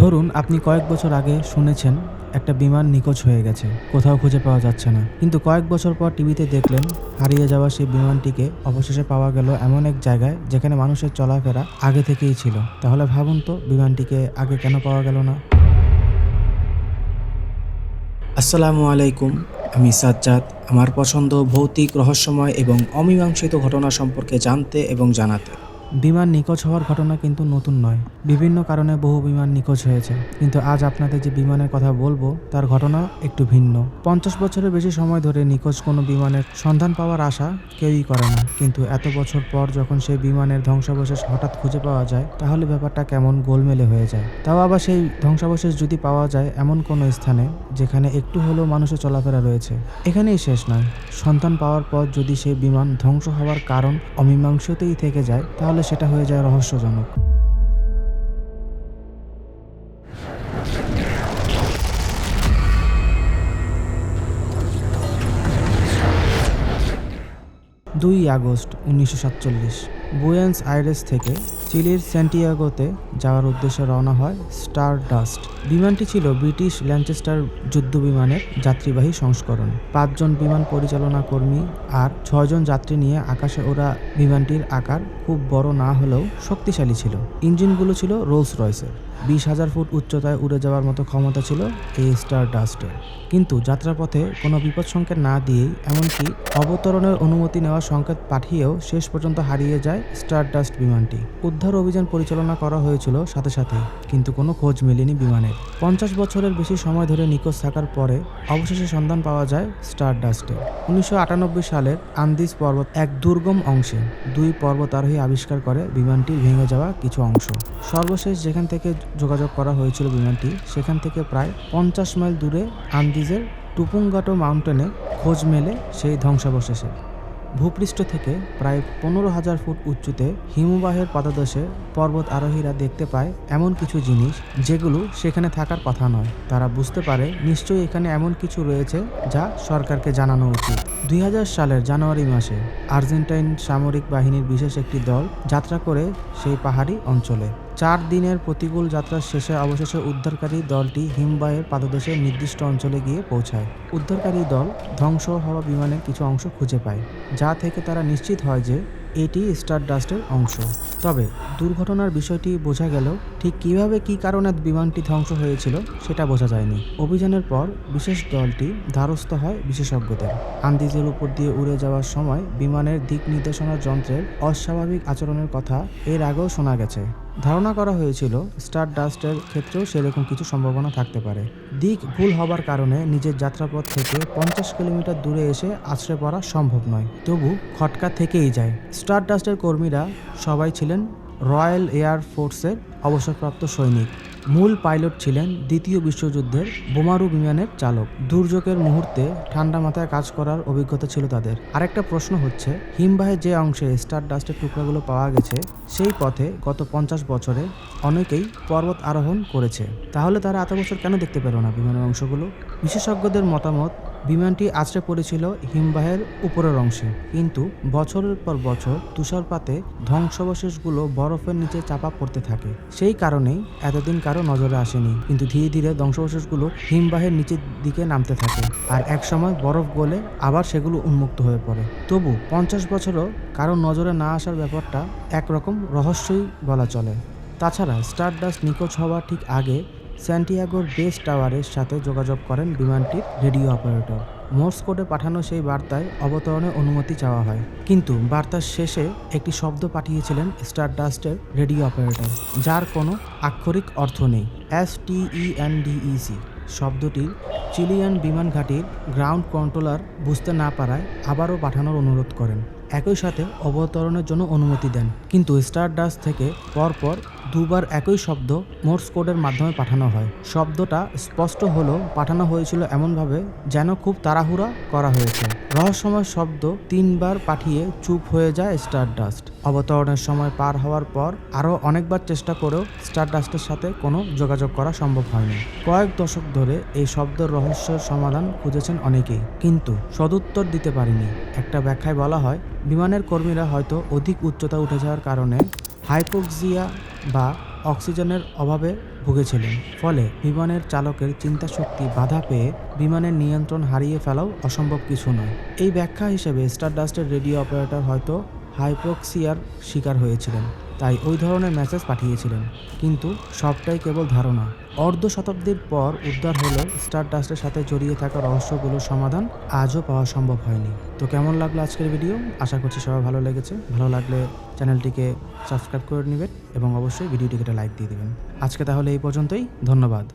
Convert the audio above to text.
ধরুন, আপনি কয়েক বছর আগে শুনেছেন একটা বিমান নিখোঁজ হয়ে গেছে, কোথাও খুঁজে পাওয়া যাচ্ছে না। কিন্তু কয়েক বছর পর টিভিতে দেখলেন, হারিয়ে যাওয়া সেই বিমানটিকে অবশেষে পাওয়া গেল এমন এক জায়গায় যেখানে মানুষের চলাফেরা আগে থেকেই ছিল। তাহলে ভাবুন তো, বিমানটিকে আগে কেন পাওয়া গেল না? আসসালামু আলাইকুম, আমি সাজ্জাদ। আমার পছন্দ ভৌতিক, রহস্যময় এবং অমীমাংসিত ঘটনা সম্পর্কে জানতে এবং জানাতে। বিমান নিখোঁজ হওয়ার ঘটনা কিন্তু নতুন নয়। বিভিন্ন কারণে বহু বিমান নিখোঁজ হয়েছে। কিন্তু আজ আপনাদের যে বিমানের কথা বলব, তার ঘটনা একটু ভিন্ন। পঞ্চাশ বছরের বেশি সময় ধরে নিখোঁজ কোনো বিমানের সন্ধান পাওয়ার আশা কেউই করে না। কিন্তু এত বছর পর যখন সেই বিমানের ধ্বংসাবশেষ হঠাৎ খুঁজে পাওয়া যায়, তাহলে ব্যাপারটা কেমন গোলমেলে হয়ে যায়। তাও আবার সেই ধ্বংসাবশেষ যদি পাওয়া যায়, এমন কোনো স্থানে যেখানে একটু হলেও মানুষের চলাফেরা রয়েছে। এখানেই শেষ নয়। সন্তান পাওয়ার পর যদি সেই বিমান ধ্বংস হওয়ার কারণ অমীমাংসতেই থেকে যায়, তাহলে সেটা হয়ে যায় রহস্যজনক। দুই আগস্ট উনিশশো সাতচল্লিশ। বুয়েন্স আইরেস থেকে চিলির স্যান্টিয়াগোতে যাওয়ার উদ্দেশ্যে রওনা হয় স্টার ডাস্ট বিমানটি ছিল ব্রিটিশ ল্যাঞ্চেস্টার যুদ্ধ বিমানের যাত্রীবাহী সংস্করণ। পাঁচজন বিমান পরিচালনা কর্মী আর ছয়জন যাত্রী নিয়ে আকাশে ওরা বিমানটির আকার খুব বড় না হলেও শক্তিশালী ছিল। ইঞ্জিনগুলো ছিল রোলস রয়েসের বিশ হাজার ফুট উচ্চতায় উড়ে যাওয়ার মতো ক্ষমতা ছিল এই স্টার ডাস্টের কিন্তু যাত্রাপথে কোনো বিপদ সংকেত না দিয়েই এমনকি অবতরণের অনুমতি নেওয়ার সংকেত পাঠিয়েও শেষ পর্যন্ত হারিয়ে যায় স্টার ডাস্ট বিমানটি। উদ্ধার অভিযান পরিচালনা করা হয়েছিল সাথে সাথে, কিন্তু কোনো খোঁজ মেলেনি বিমানের। পঞ্চাশ বছরের বেশি সময় ধরে নিখোঁজ থাকার পরে অবশেষে সন্ধান পাওয়া যায় স্টার ডাস্টে। উনিশশো সালের আন্দিজ পর্বত এক দুর্গম অংশে দুই পর্বতারোহী আবিষ্কার করে বিমানটির ভেঙে যাওয়া কিছু অংশ। সর্বশেষ যেখান থেকে যোগাযোগ করা হয়েছিল বিমানটি, সেখান থেকে প্রায় পঞ্চাশ মাইল দূরে আন্দিজের টুপুঙ্গাটো মাউন্টেনে খোঁজ মেলে সেই ধ্বংসাবশেষে। ভূপৃষ্ঠ থেকে প্রায় পনেরো হাজার ফুট উঁচুতে হিমবাহের পাদদেশে পর্বত আরোহীরা দেখতে পায় এমন কিছু জিনিস যেগুলো সেখানে থাকার কথা নয়। তারা বুঝতে পারে নিশ্চয়ই এখানে এমন কিছু রয়েছে যা সরকারকে জানানো উচিত। দুই হাজার সালের জানুয়ারি মাসে আর্জেন্টাইন সামরিক বাহিনীর বিশেষ একটি দল যাত্রা করে সেই পাহাড়ি অঞ্চলে চার দিনের প্রতিকূল যাত্রার শেষে অবশেষে উদ্ধারকারী দলটি হিমবাহের পাদদেশের নির্দিষ্ট অঞ্চলে গিয়ে পৌঁছায়। উদ্ধারকারী দল ধ্বংস হওয়া বিমানের কিছু অংশ খুঁজে পায়, যা থেকে তারা নিশ্চিত হয় যে এটি স্টার ডাস্টের অংশ। তবে দুর্ঘটনার বিষয়টি বোঝা গেল ঠিক কীভাবে কি কারণে বিমানটি ধ্বংস হয়েছিল সেটা বোঝা যায়নি। অভিযানের পর বিশেষ দলটি দ্বারস্থ হয় বিশেষজ্ঞদের। আন্দিজের উপর দিয়ে উড়ে যাওয়ার সময় বিমানের দিক নির্দেশনা যন্ত্রের অস্বাভাবিক আচরণের কথা এর আগেও শোনা গেছে। ধারণা করা হয়েছিল স্টার ডাস্টের ক্ষেত্রেও সেরকম কিছু সম্ভাবনা থাকতে পারে। দিক ভুল হবার কারণে নিজের যাত্রাপথ থেকে পঞ্চাশ কিলোমিটার দূরে এসে আশ্রয় পড়া সম্ভব নয়। তবু খটকা থেকেই যায়। স্টার ডাস্টের কর্মীরা সবাই ছিলেন রয়্যাল এয়ার ফোর্সের অবসরপ্রাপ্ত সৈনিক। মূল পাইলট ছিলেন দ্বিতীয় বিশ্বযুদ্ধের বোমারু বিমানের চালক। দুর্যোগের মুহূর্তে ঠান্ডা মাথায় কাজ করার অভিজ্ঞতা ছিল তাদের। আরেকটা প্রশ্ন হচ্ছে হিমবাহের যে অংশে স্টার ডাস্টের টুকরাগুলো পাওয়া গেছে, সেই পথে গত পঞ্চাশ বছরে অনেকেই পর্বত আরোহণ করেছে। তাহলে তারা এত বছর কেন দেখতে পেল না বিমানের অংশগুলো? বিশেষজ্ঞদের মতামত বিমানটি আছড়ে পড়েছিল হিমবাহের উপরের অংশে। কিন্তু বছরের পর বছর তুষারপাতে ধ্বংসাবশেষগুলো বরফের নিচে চাপা পড়তে থাকে। সেই কারণেই এতদিন কারও নজরে আসেনি। কিন্তু ধীরে ধীরে ধ্বংসাবশেষগুলো হিমবাহের নিচের দিকে নামতে থাকে আর একসময় বরফ গলে আবার সেগুলো উন্মুক্ত হয়ে পড়ে। তবু পঞ্চাশ বছরও কারও নজরে না আসার ব্যাপারটা একরকম রহস্যই বলা চলে। তাছাড়া স্টার স্টারডাস্ট নিখোঁজ হওয়ার ঠিক আগে স্যান্টিয়াগোর বেস টাওয়ারের সাথে যোগাযোগ করেন বিমানটির রেডিও অপারেটর। মোর্স কোডে পাঠানো সেই বার্তায় অবতরণের অনুমতি চাওয়া হয়। কিন্তু বার্তার শেষে একটি শব্দ পাঠিয়েছিলেন স্টারডাস্টের রেডিও অপারেটর, যার কোনো আক্ষরিক অর্থ নেই। S T E N D E C শব্দটির চিলিয়ান বিমান ঘাঁটির গ্রাউন্ড কন্ট্রোলার বুঝতে না পারায় আবারও পাঠানোর অনুরোধ করেন। একই সাথে অবতরণের জন্য অনুমতি দেন। কিন্তু স্টারডাস্ট থেকে পরপর দুবার একই শব্দ মোর্স কোডের মাধ্যমে পাঠানো হয়। শব্দটা স্পষ্ট হলেও পাঠানো হয়েছিল এমনভাবে যেন খুব তাড়াহুড়া করা হয়েছে। রহস্যময় শব্দ তিনবার পাঠিয়ে চুপ হয়ে যায় স্টারডাস্ট অবতরণের সময় পার হওয়ার পর আরও অনেকবার চেষ্টা করেও স্টারডাস্টের সাথে কোনো যোগাযোগ করা সম্ভব হয়নি। কয়েক দশক ধরে এই শব্দের রহস্যের সমাধান খুঁজেছেন অনেকেই, কিন্তু সদুত্তর দিতে পারেনি। একটা ব্যাখ্যায় বলা হয়, বিমানের কর্মীরা হয়তো অধিক উচ্চতা উঠে যাওয়ার কারণে হাইপোক্সিয়া বা অক্সিজেনের অভাবে ভুগেছিলেন। ফলে বিমানের চালকের চিন্তাশক্তি বাধা পেয়ে বিমানের নিয়ন্ত্রণ হারিয়ে ফেলাও অসম্ভব কিছু নয়। এই ব্যাখ্যা হিসেবে স্টারডাস্টের রেডিও অপারেটর হয়তো হাইপোক্সিয়ার শিকার হয়েছিলেন, তাই ওই ধরনের মেসেজ পাঠিয়েছিলেন। কিন্তু সবটাই কেবল ধারণা। অর্ধ শতাব্দীর পর উদ্ধার হলেও স্টারডাস্টের সাথে জড়িয়ে থাকা রহস্যগুলোর সমাধান আজও পাওয়া সম্ভব হয়নি। তো কেমন লাগল আজকের ভিডিও আশা করছি সবার ভালো লেগেছে। ভালো লাগলে চ্যানেলটিকে সাবস্ক্রাইব করে নেবেন এবং অবশ্যই ভিডিওটিকে একটা লাইক দিয়ে দেবেন। আজকে তাহলে এই পর্যন্তই। ধন্যবাদ।